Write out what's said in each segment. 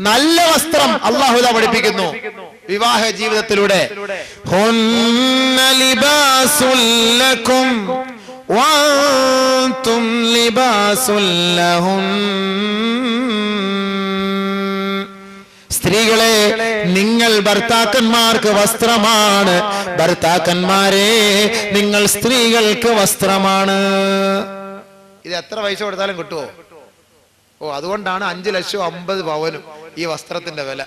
നല്ല വസ്ത്രം അള്ളാഹുദ പഠിപ്പിക്കുന്നു. വിവാഹ ജീവിതത്തിലൂടെ. സ്ത്രീകളെ നിങ്ങൾ ഭർത്താക്കന്മാർക്ക് വസ്ത്രമാണ്. ഭർത്താക്കന്മാരെ നിങ്ങൾ സ്ത്രീകൾക്ക് വസ്ത്രമാണ്. ഇത് എത്ര പൈസ കൊടുത്താലും കിട്ടുമോ ഓ അതുകൊണ്ടാണ് അഞ്ചു ലക്ഷം അമ്പത് പവനും. ഈ വസ്ത്രത്തിന്റെ വില.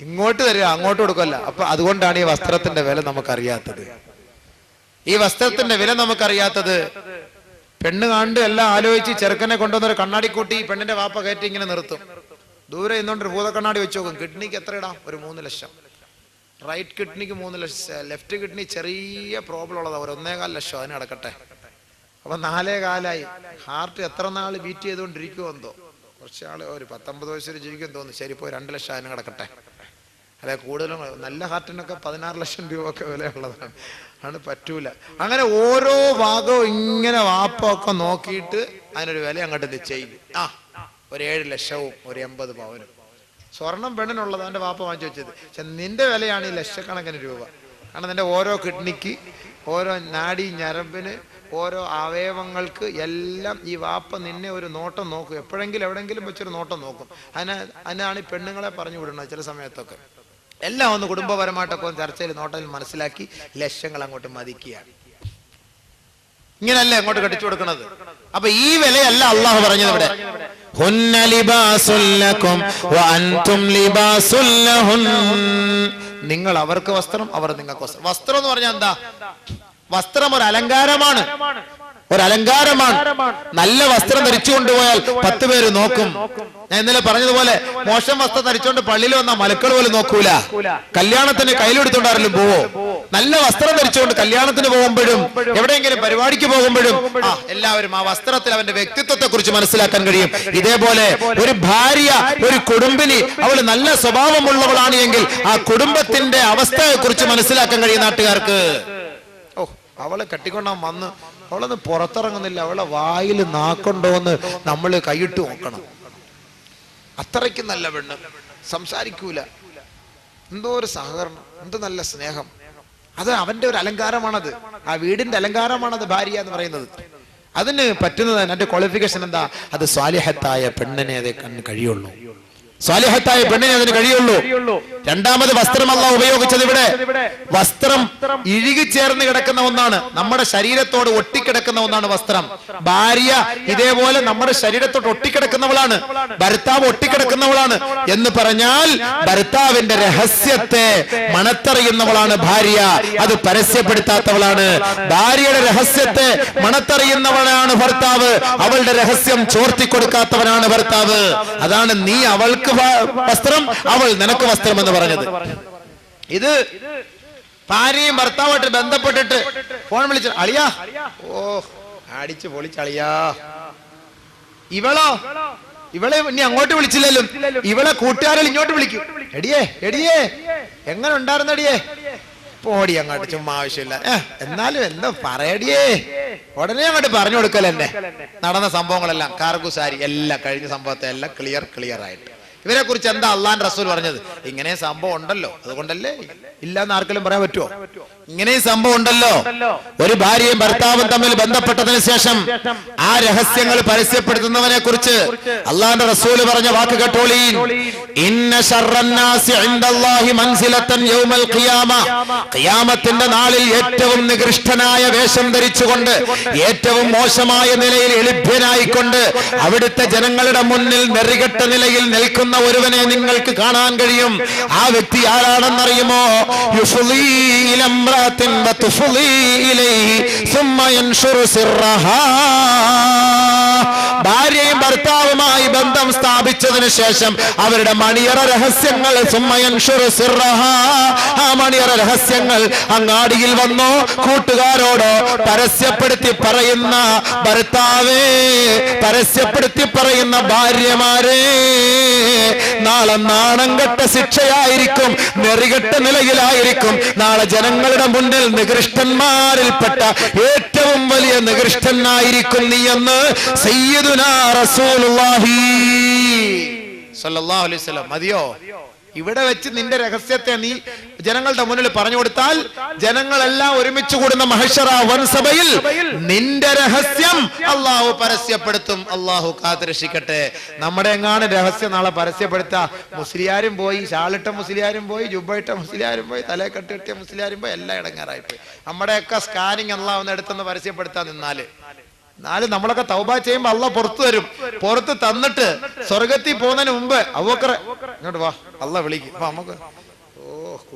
ഇങ്ങോട്ട് തരിക അങ്ങോട്ട് കൊടുക്കല്ല. അപ്പൊ അതുകൊണ്ടാണ് ഈ വസ്ത്രത്തിന്റെ വില നമുക്കറിയാത്തത്. ഈ വസ്ത്രത്തിന്റെ വില നമുക്കറിയാത്തത് പെണ്ണ് കണ്ട് എല്ലാം ആലോചിച്ച് ചെറുക്കനെ കൊണ്ടുവന്നൊരു കണ്ണാടി കൂട്ടി പെണ്ണിന്റെ വാപ്പ കയറ്റി ഇങ്ങനെ നിർത്തും. ദൂരെ ഇന്നുകൊണ്ട് ഭൂത ഭൂതക്കണ്ണാടി വെച്ച് നോക്കും. കിഡ്നിക്ക് എത്ര ഇടാം ഒരു മൂന്ന് ലക്ഷം. റൈറ്റ് കിഡ്നിക്ക് മൂന്ന് ലക്ഷം ലെഫ്റ്റ് കിഡ്നി ചെറിയ പ്രോബ്ലം ഉള്ളതാ. ഒരു ഒന്നേകാൽ ലക്ഷം അതിന് കിടക്കട്ടെ അപ്പൊ നാലേ കാലായി ഹാർട്ട് എത്ര നാൾ ബീറ്റ് ചെയ്തുകൊണ്ടിരിക്കുമോ എന്തോ. കുറച്ച് ഒരു പത്തൊമ്പത് വയസ്സ് വരെ ജീവിക്കും തോന്നുന്നു. ശരി പോയി രണ്ട് ലക്ഷം അതിന് കിടക്കട്ടെ. അല്ലെ കൂടുതലും നല്ല ഹാർട്ടിനൊക്കെ പതിനാറ് ലക്ഷം രൂപ ഒക്കെ വിലയുള്ളതാണ്. ആണ് പറ്റൂല. അങ്ങനെ ഓരോ ഭാഗവും ഇങ്ങനെ വാപ്പൊക്കെ നോക്കിയിട്ട് അതിനൊരു വില അങ്ങോട്ട് നിശ്ചയിക്കും ആ ഒരു ഏഴ് ലക്ഷവും ഒരു എൺപത് പവനും. സ്വർണം പെണ്ണിനുള്ളത് എന്റെ വാപ്പ വാങ്ങിച്ചു വെച്ചത്. പക്ഷെ നിന്റെ വിലയാണ് ഈ ലക്ഷക്കണക്കിന് രൂപ. കാരണം നിന്റെ ഓരോ കിഡ്നിക്ക് ഓരോ നാടി ഞരമ്പിന് ഓരോ അവയവങ്ങൾക്ക് എല്ലാം ഈ വാപ്പ നിന്നെ ഒരു നോട്ടം നോക്കും. എപ്പോഴെങ്കിലും എവിടെങ്കിലും വെച്ചൊരു നോട്ടം നോക്കും. അതിന് അതിനാണ് ഈ പെണ്ണുങ്ങളെ പറഞ്ഞു വിടുന്നത് ചില സമയത്തൊക്കെ. എല്ലാം ഒന്ന് കുടുംബപരമായിട്ടൊക്കെ ഒന്ന് ചർച്ചയിൽ നോട്ടത്തിൽ മനസ്സിലാക്കി ലക്ഷങ്ങൾ അങ്ങോട്ട് മതിക്കുകയാണ് ഇങ്ങനല്ലേ അങ്ങോട്ട് കടിച്ചു കൊടുക്കുന്നത് അപ്പൊ ഈ വിലയല്ല അള്ളാഹു പറഞ്ഞത് ഇവിടെ. നിങ്ങൾ അവർക്ക് വസ്ത്രം അവർ നിങ്ങൾക്ക് വസ്ത്രം. വസ്ത്രം എന്ന് പറഞ്ഞാൽ എന്താ? വസ്ത്രം ഒരു അലങ്കാരമാണ്. ഒരു അലങ്കാരമാണ്. നല്ല വസ്ത്രം ധരിച്ചു കൊണ്ടുപോയാൽ പത്ത് പേര് നോക്കും. ഞാൻ ഇന്നലെ പറഞ്ഞതുപോലെ മോശം വസ്ത്രം ധരിച്ചുകൊണ്ട് പള്ളിയിൽ വന്ന മലക്കൾ പോലും നോക്കൂല. കല്യാണത്തിന് കയ്യിലെടുത്തോണ്ടാരെങ്കിലും പോവോ? നല്ല വസ്ത്രം ധരിച്ചുകൊണ്ട് കല്യാണത്തിന് പോകുമ്പോഴും എവിടെയെങ്കിലും പരിപാടിക്ക് പോകുമ്പോഴും ആ എല്ലാവരും ആ വസ്ത്രത്തിൽ അവന്റെ വ്യക്തിത്വത്തെ കുറിച്ച് മനസ്സിലാക്കാൻ കഴിയും. ഇതേപോലെ ഒരു ഭാര്യ ഒരു കുടുംബിനി അവൾ നല്ല സ്വഭാവമുള്ളവളാണ് എങ്കിൽ ആ കുടുംബത്തിന്റെ അവസ്ഥയെ കുറിച്ച് മനസ്സിലാക്കാൻ കഴിയും നാട്ടുകാർക്ക്. അവളെ കെട്ടിക്കൊണ്ടാൻ വന്ന് അവളൊന്ന് പുറത്തിറങ്ങുന്നില്ല. അവളെ വായിൽ നാക്കൊണ്ടോന്ന് നമ്മൾ കൈയിട്ട് നോക്കണം. അത്രയ്ക്ക് നല്ല പെണ്ണ്. സംസാരിക്കൂല. എന്തോ ഒരു സഹകരണം എന്ത് നല്ല സ്നേഹം. അത് അവന്റെ ഒരു അലങ്കാരമാണത്. ആ വീടിന്റെ അലങ്കാരമാണത് ഭാര്യ എന്ന് പറയുന്നത്. അതിന് പറ്റുന്നത് അതിന്റെ ക്വാളിഫിക്കേഷൻ എന്താ? അത് സ്വാലിഹത്തായ പെണ്ണിനെ അതേ കഴിയുള്ളൂ. സ്വാലിഹത്തായ പെണ്ണിനെ അതിന് കഴിയുള്ളൂ. രണ്ടാമത് വസ്ത്രമല്ല ഉപയോഗിച്ചത് ഇവിടെ. വസ്ത്രം ഇഴുകി ചേർന്ന് കിടക്കുന്ന ഒന്നാണ്. നമ്മുടെ ശരീരത്തോട് ഒട്ടിക്കിടക്കുന്ന ഒന്നാണ് വസ്ത്രം. ഭാര്യ ഇതേപോലെ നമ്മുടെ ശരീരത്തോട് ഒട്ടിക്കിടക്കുന്നവളാണ്. ഭർത്താവ് ഒട്ടിക്കിടക്കുന്നവളാണ് എന്ന് പറഞ്ഞാൽ ഭർത്താവിന്റെ രഹസ്യത്തെ മണത്തറിയുന്നവളാണ് ഭാര്യ. അത് പരസ്യപ്പെടുത്താത്തവളാണ്. ഭാര്യയുടെ രഹസ്യത്തെ മണത്തറിയുന്നവളാണ് ഭർത്താവ്. അവളുടെ രഹസ്യം ചോർത്തി കൊടുക്കാത്തവനാണ് ഭർത്താവ്. അതാണ് നീ അവൾക്ക് വസ്ത്രം. അവൾ നിനക്ക് വസ്ത്രം എന്ന് പറഞ്ഞത്. ഇത് ഭാര്യയും ഭർത്താവായിട്ട് ബന്ധപ്പെട്ടിട്ട് ഫോൺ വിളിച്ച അളിയാ. ഓ അടിച്ചു പൊളിച്ചളിയാ ഇവളോ? ഇവളെ ഇനി അങ്ങോട്ട് വിളിച്ചില്ലല്ലോ. ഇവളെ കൂട്ടുകാരിൽ ഇങ്ങോട്ട് വിളിക്കും. എടിയേ എടിയേ. എങ്ങനെ ഉണ്ടായിരുന്നടിയേ പോടി അങ്ങോട്ട് ചുമ്മാ ആവശ്യമില്ല. എന്നാലും എന്താ പറയടിയേ ഉടനെ അങ്ങോട്ട് പറഞ്ഞു കൊടുക്കലെന്നെ നടന്ന സംഭവങ്ങളെല്ലാം കാർഗുസാരി എല്ലാം കഴിഞ്ഞ സംഭവത്തെ എല്ലാം ക്ലിയർ ക്ലിയർ ആയിട്ട്. ഇവരെ കുറിച്ച് എന്താ അള്ളാൻ റസൂൽ പറഞ്ഞത്? ഇങ്ങനെ സംഭവം ഉണ്ടല്ലോ. അതുകൊണ്ടല്ലേ? ഇല്ലാന്ന് ആർക്കെങ്കിലും പറയാൻ പറ്റുമോ ഇങ്ങനെ സംഭവം ഉണ്ടല്ലോ. ഒരു ഭാര്യയും ഭർത്താവും തമ്മിൽ ബന്ധപ്പെട്ടതിന് ശേഷം ആ രഹസ്യങ്ങൾ പരസ്യപ്പെടുത്തുന്നവനെ കുറിച്ച് അള്ളാന്റെ റസൂൽ പറഞ്ഞ വാക്ക് കേട്ടോളീ ഖിയാമത്തിന്റെ നാളിൽ ഏറ്റവും നികൃഷ്ടനായ വേഷം ധരിച്ചുകൊണ്ട് ഏറ്റവും മോശമായ നിലയിൽ എളിഭ്യനായിക്കൊണ്ട് അവിടുത്തെ ജനങ്ങളുടെ മുന്നിൽ നെറികെട്ട നിലയിൽ നിൽക്കുന്ന ഒരുവനെ നിങ്ങൾക്ക് കാണാൻ കഴിയും. ആ വ്യക്തി ആരാണെന്നറിയുമോ? ഭാര്യയും ഭർത്താവുമായി ബന്ധം സ്ഥാപിച്ചതിന് ശേഷം അവരുടെ മണിയറ രഹസ്യങ്ങൾ സുമ്മയൻഷുറു സിർറഹാ രഹസ്യങ്ങൾ അങ്ങാടിയിൽ വന്നോ? കൂട്ടുകാരോടോ പരസ്യപ്പെടുത്തി പറയുന്ന ഭർത്താവേ പരസ്യപ്പെടുത്തി പറയുന്ന ഭാര്യമാരെ നാളെ നാണം കെട്ട ശിക്ഷയായിരിക്കും നെറികെട്ട നിലയിലായിരിക്കും. നാളെ ജനങ്ങളുടെ മുന്നിൽ നികൃഷ്ടന്മാരിൽപ്പെട്ട ഏറ്റവും വലിയ നികൃഷ്ടനായിരിക്കും നീ എന്ന് സയ്യിദുനാ റസൂലുള്ളാഹി. സല്ലല്ലാഹു അലൈഹി വസല്ലം. മതിയോ? ഇവിടെ വെച്ച് നിന്റെ രഹസ്യത്തെ നീ ജനങ്ങളുടെ മുന്നിൽ പറഞ്ഞു കൊടുത്താൽ ജനങ്ങളെല്ലാം ഒരുമിച്ച് കൂടുന്ന മഹഷറ വൻസഭയിൽ നിന്റെ രഹസ്യം അള്ളാഹു പരസ്യപ്പെടുത്തും. അള്ളാഹു കാത്തുരക്ഷിക്കട്ടെ. നമ്മുടെ എങ്ങാണ് രഹസ്യം നാളെ പരസ്യപ്പെടുത്ത. മുസ്ലിയാരും പോയി ഷാളിട്ട മുസ്ലിയാരും പോയി ജുബയിട്ട മുസ്ലിയാരും പോയി തലേ കെട്ടിട്ടിയ മുസ്ലിയാരും പോയി എല്ലാം ഇടങ്ങാറായി പോയി. നമ്മുടെയൊക്കെ സ്കാനിങ് അള്ളാഹ് ഒന്ന് എടുത്തെന്ന് പരസ്യപ്പെടുത്താൻ നിന്നാൽ. എന്നാലും നമ്മളൊക്കെ തൗബ ചെയ്യുമ്പോ അള്ള പുറത്തു തരും പുറത്ത് തന്നിട്ട് സ്വർഗത്തിൽ പോകുന്നതിന് മുമ്പ് അവക്കറെ ഇങ്ങോട്ട് വാ. അള്ള വിളിക്കും. അപ്പൊ നമുക്ക്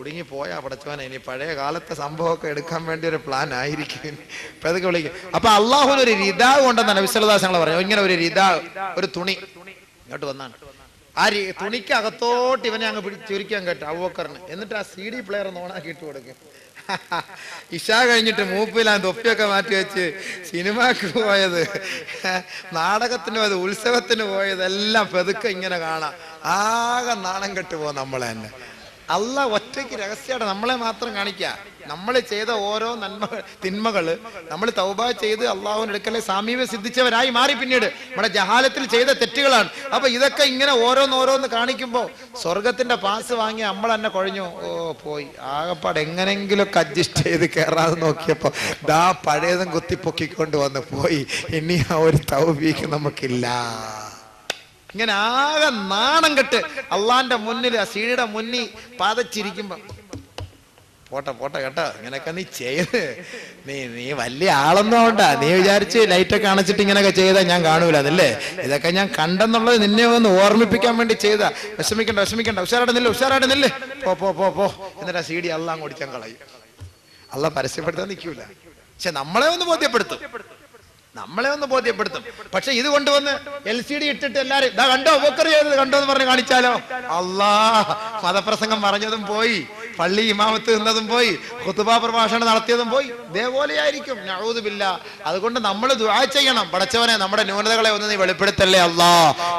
ഓ കുടുങ്ങി പോയാ പടച്ചവനെ ഇനി പഴയ കാലത്തെ സംഭവമൊക്കെ എടുക്കാൻ വേണ്ടി ഒരു പ്ലാൻ ആയിരിക്കും. ഇപ്പൊ അതൊക്കെ വിളിക്കും. അപ്പൊ അള്ളാഹുവിന് ഒരു രിതാവ് ഉണ്ടെന്നാണ് വിശ്വദാസങ്ങൾ പറഞ്ഞു ഇങ്ങനെ ഒരു രിതാവ് ഒരു തുണി ഇങ്ങോട്ട് വന്നാണ്. ആ തുണിക്ക് അകത്തോട്ട് ഇവനെ അങ്ങ് ചുരുക്കാൻ കേട്ടോ അവക്കറിന് എന്നിട്ട് ആ സി ഡി പ്ലെയർ ഒന്ന് ഓണാക്കി ഇട്ട് കൊടുക്കും. ഇഷ കഴിഞ്ഞിട്ട് മൂപ്പിലാൻ തൊപ്പിയൊക്കെ മാറ്റി വെച്ച് സിനിമക്ക് പോയത്. നാടകത്തിന് പോയത് ഉത്സവത്തിന് പോയത് എല്ലാം പെതുക്കെ ഇങ്ങനെ കാണാം. ആകെ നാണം കെട്ട് പോ നമ്മളെ തന്നെ. അല്ല ഒറ്റയ്ക്ക് രഹസ്യമായിട്ട് നമ്മളെ മാത്രം കാണിക്ക. നമ്മൾ ചെയ്ത ഓരോ നന്മ തിന്മകൾ നമ്മൾ തൗബ ചെയ്ത് അള്ളാഹുവിന് എടുക്കലെ സാമീപ്യം സിദ്ധിച്ചവരായി മാറി പിന്നീട്. നമ്മുടെ ജഹാലത്തിൽ ചെയ്ത തെറ്റുകളാണ്. അപ്പൊ ഇതൊക്കെ ഇങ്ങനെ ഓരോന്നോരോന്ന് കാണിക്കുമ്പോൾ സ്വർഗത്തിന്റെ പാസ് വാങ്ങി നമ്മൾ തന്നെ കുഴഞ്ഞു. ഓ പോയി. ആകപ്പാട് എങ്ങനെങ്കിലൊക്കെ അഡ്ജസ്റ്റ് ചെയ്ത് കയറാതെ നോക്കിയപ്പോ ദാ പഴയതും കുത്തിപ്പൊക്കിക്കൊണ്ട് വന്ന് പോയി. ഇനി ആ ഒരു തൗബീക്ക് നമുക്കില്ല. ഇങ്ങനെ ആകെ നാണം കെട്ട് അള്ളാന്റെ മുന്നിൽ ആ സീനിയുടെ മുന്നിൽ പാതച്ചിരിക്കുമ്പോ പോട്ടെ പോട്ടെ കേട്ടോ ഇങ്ങനെയൊക്കെ നീ ചെയ്ത്. നീ നീ വലിയ ആളൊന്നും ആവണ്ട. നീ വിചാരിച്ച് ലൈറ്റൊക്കെ അണച്ചിട്ട് ഇങ്ങനെയൊക്കെ ചെയ്താൽ ഞാൻ കാണൂല അതല്ലേ? ഇതൊക്കെ ഞാൻ കണ്ടെന്നുള്ളത് നിന്നെ ഒന്ന് ഓർമ്മിപ്പിക്കാൻ വേണ്ടി ചെയ്താ. വിഷമിക്കണ്ട വിഷമിക്കണ്ട. ഉഷാറായിട്ട് നില്ല ഉഷാറായിട്ട് നില്ല്. പോ പോ പോ പോ. എന്നിട്ട് ആ സീഡി അള്ളാൻ ഓടിച്ചാൻ കളയും. അള്ള പരസ്യപ്പെടുത്താൻ നിൽക്കൂല. പക്ഷെ നമ്മളെ ഒന്ന് ബോധ്യപ്പെടുത്തും. നമ്മളെ ഒന്ന് ബോധ്യപ്പെടുത്തും. പക്ഷെ ഇത് കൊണ്ടുവന്ന് എൽ സി ഡി ഇട്ടിട്ട് എല്ലാരും ഇതാ കണ്ടോ? ബോക്കറി ചെയ്തത് കണ്ടോ എന്ന് പറഞ്ഞ് കാണിച്ചാലോ? അല്ലാ മതപ്രസംഗം പറഞ്ഞതും പോയി. പള്ളി ഇമാമത്ത് നിന്നതും പോയി. കുത്തുബാ പ്രഭാഷണം നടത്തിയതും പോയി. ഇതേപോലെയായിരിക്കും. ഞാൻ അതുകൊണ്ട് നമ്മൾ ദുആ ചെയ്യണം. പടച്ചവനെ നമ്മുടെ ന്യൂനതകളെ ഒന്ന് നീ വെളിപ്പെടുത്തല്ലേ അല്ലാ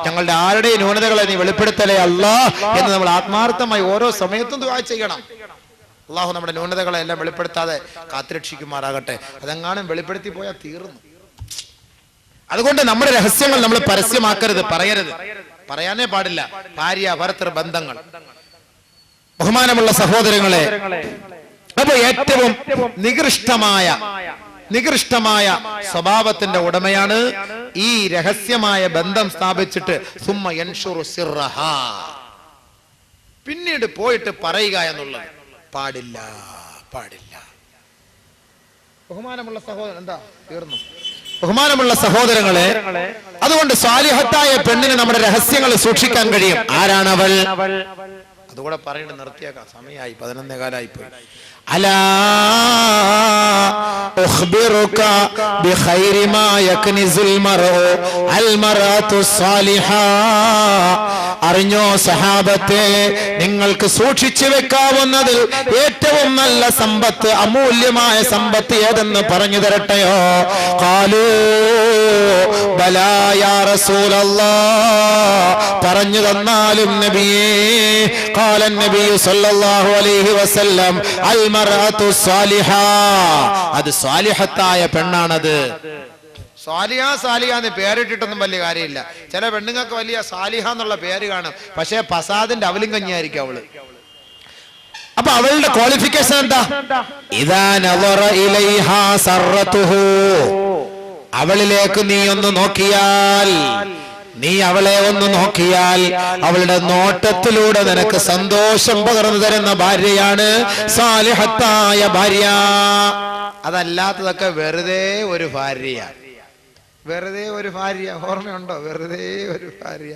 ഞങ്ങളുടെ ആരുടെയും ന്യൂനതകളെ നീ വെളിപ്പെടുത്തല്ലേ അല്ലാ എന്ന് നമ്മൾ ആത്മാർത്ഥമായി ഓരോ സമയത്തും ദുആ ചെയ്യണം. അള്ളാഹു നമ്മുടെ ന്യൂനതകളെ എല്ലാം വെളിപ്പെടുത്താതെ കാത്തുരക്ഷിക്കുമാറാകട്ടെ. അതെങ്ങാനും വെളിപ്പെടുത്തി പോയാൽ തീർന്നു. അതുകൊണ്ട് നമ്മുടെ രഹസ്യങ്ങൾ നമ്മൾ പരസ്യമാക്കരുത് പറയരുത്. പറയാനേ പാടില്ല. ഭാര്യ ഭർത്തൃ ബന്ധങ്ങൾ. ബഹുമാനമുള്ള സഹോദരങ്ങളെ അപ്പൊ ഏറ്റവും നികൃഷ്ടമായ നികൃഷ്ടമായ സ്വഭാവത്തിന്റെ ഉടമയാണ് ഈ രഹസ്യമായ ബന്ധം സ്ഥാപിച്ചിട്ട് സുമ്മ പിന്നീട് പോയിട്ട് പറയുക എന്നുള്ളത് പാടില്ല പാടില്ല. ബഹുമാനമുള്ള സഹോദരൻ എന്താ? തീർന്നു. ബഹുമാനമുള്ള സഹോദരങ്ങളെ അതുകൊണ്ട് സ്വാലിഹത്തായ പെണ്ണിന് നമ്മുടെ രഹസ്യങ്ങൾ സൂക്ഷിക്കാൻ കഴിയും. ആരാണവൾ? അവൾ അതുകൂടെ പറയണ്ട നിർത്തിയേക്കാം. സമയമായി പതിനൊന്നേ കാലമായി പോയി അറിഞ്ഞോ സഹാബത്തെ നിങ്ങൾക്ക് സൂക്ഷിച്ചു വെക്കാവുന്നതിൽ ഏറ്റവും നല്ല സമ്പത്ത് അമൂല്യമായ സമ്പത്ത് ഏതെന്ന് പറഞ്ഞു തരട്ടെയോ? കാലൂ പറഞ്ഞു തന്നാലും നബിയേ കാലൻ നബി സല്ലല്ലാഹു അലൈഹി വസല്ലം അൽ മർഅത്തു സാലിഹ അത് സാലിഹത്തായ പെണ്ണാണത്. സാലിഹ സാലിഹ എന്ന് പേരിട്ടിട്ടൊന്നും വലിയ കാര്യമില്ല. ചില പെണ്ണുങ്ങൾക്ക് വലിയ സാലിഹ എന്നുള്ള പേര് കാണും. പക്ഷേ പസാദിന്റെ അവലും കഞ്ഞിയായിരിക്കും അവൾ. അപ്പൊ അവളുടെ ക്വാളിഫിക്കേഷൻ എന്താ? ഇതാ നവറ ഇലൈഹാ സർറത്തുഹു അവളിലേക്ക് നീ ഒന്ന് നോക്കിയാൽ നീ അവളെ ഒന്ന് നോക്കിയാൽ അവളുടെ നോട്ടത്തിലൂടെ നിനക്ക് സന്തോഷം പകർന്നു തരുന്ന ഭാര്യയാണ് സാലിഹത്തായ ഭാര്യ. അതല്ലാത്തതൊക്കെ വെറുതെ ഒരു ഭാര്യയാണ് വെറുതെ ഒരു ഭാര്യ. ഓർമ്മയുണ്ടോ? വെറുതെ ഒരു ഭാര്യ.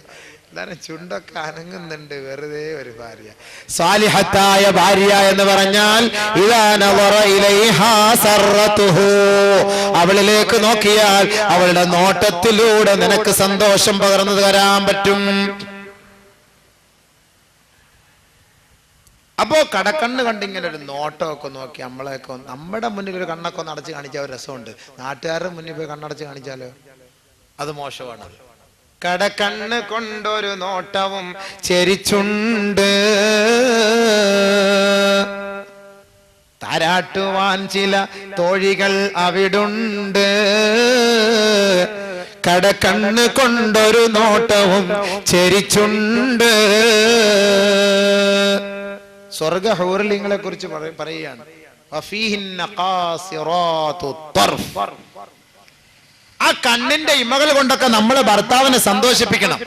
എല്ലാരും ചുണ്ടൊക്കെ അനങ്ങുന്നുണ്ട്. വെറുതെ ഒരു ഭാര്യ. സാലിഹത്തായ ഭാര്യ എന്ന് പറഞ്ഞാൽ. അവളിലേക്ക് നോക്കിയാൽ അവളുടെ നോട്ടത്തിലൂടെ നിനക്ക് സന്തോഷം പകർന്നു തരാൻ പറ്റും. അപ്പോ കടക്കണ്ണ് കണ്ടിങ്ങനെ ഒരു നോട്ടമൊക്കെ നോക്കി നമ്മളെയൊക്കെ നമ്മുടെ മുന്നിൽ ഒരു കണ്ണൊക്കെ ഒന്ന് അടച്ച് കാണിച്ചാൽ ഒരു രസമുണ്ട്. നാട്ടുകാരുടെ മുന്നിൽ പോയി കണ്ണടച്ച് കാണിച്ചാലോ? അത് മോശമാണ്. കടക്കണ്ണ് കൊണ്ടൊരു നോട്ടവും ചെരിച്ചുണ്ട്. താരാട്ടുവാൻ ചില തോഴികൾ അവിടുണ്ട്. കടക്കണ്ണ് കൊണ്ടൊരു നോട്ടവും ചെരിച്ചുണ്ട്. സ്വർഗ ഹൗർലിങ്ങളെ കുറിച്ച് പറ- പറയുകയാണ്. ആ കണ്ണിന്റെ ഇമകൾ കൊണ്ടൊക്കെ നമ്മളെ ഭർത്താവിനെ സന്തോഷിപ്പിക്കണം.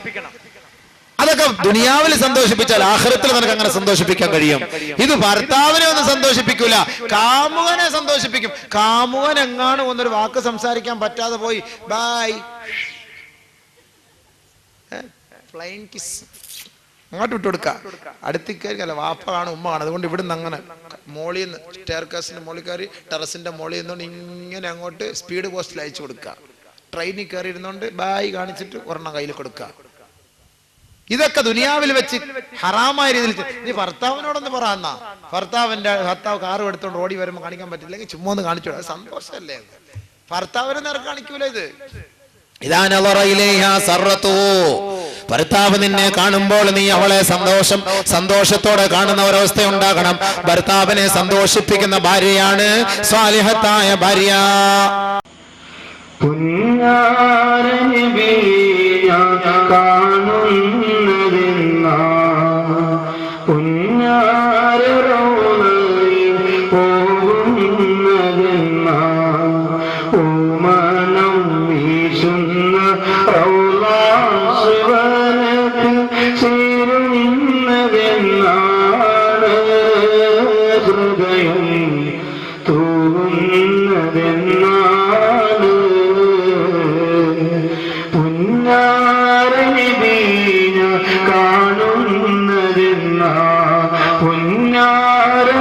അതൊക്കെ ദുനിയാവിൽ സന്തോഷിപ്പിച്ചാൽ ആഹ്റത്തിൽ നിനക്ക് അങ്ങനെ സന്തോഷിപ്പിക്കാൻ കഴിയും. ഇത് ഭർത്താവിനെ ഒന്നും സന്തോഷിപ്പിക്കൂല. കാമുകനെ സന്തോഷിപ്പിക്കും. കാമുകൻ എങ്ങാണ് ഒന്നൊരു വാക്ക് സംസാരിക്കാൻ പറ്റാതെ പോയി. ബായ് ഫ്ലൈൻ കിസ് അങ്ങോട്ട് വിട്ടു കൊടുക്ക. അടുത്തേക്കല്ല വാപ്പ കാണും ഉമ്മ കാണും. അതുകൊണ്ട് ഇവിടുന്ന് അങ്ങനെ മോളിൽ നിന്ന് സ്റ്റെയർ കേസിന്റെ മോളിൽ ടെറസിന്റെ മോളിൽ നിന്നുകൊണ്ട് ഇങ്ങനെ അങ്ങോട്ട് സ്പീഡ് പോസ്റ്റിൽ അയച്ചു കൊടുക്കുക ട്രെയിനിൽ കയറിയിരുന്നോണ്ട് ബായ് കാണിച്ചിട്ട് ഒരെണ്ണം കയ്യിൽ കൊടുക്കുക ഇതൊക്കെ ദുനിയാവിൽ വെച്ച് ഹറാമായ രീതിയിൽ നീ ഭർത്താവിനോടൊന്ന് പറയാന്നാ ഭർത്താവിന്റെ ഭർത്താവ് കാറ് എടുത്തോണ്ട് ഓടി വരുമ്പോൾ കാണിക്കാൻ പറ്റില്ലെങ്കിൽ ചുമ്മാ ഒന്ന് കാണിച്ചു അത് സന്തോഷമല്ലേ ഭർത്താവിനെ നേരെ കാണിക്കൂല ഇത്. ഭർത്താവ് നിന്നെ കാണുമ്പോൾ നീ അവളെ സന്തോഷം സന്തോഷത്തോടെ കാണുന്ന ഒരവസ്ഥ ഉണ്ടാകണം. ഭർത്താവിനെ സന്തോഷിപ്പിക്കുന്ന ഭാര്യയാണ് സ്വാലിഹത്തായ ഭാര്യ. പുഞ്ഞാരനിബിയ കാണുന്നതെന്ന ಸಾರರ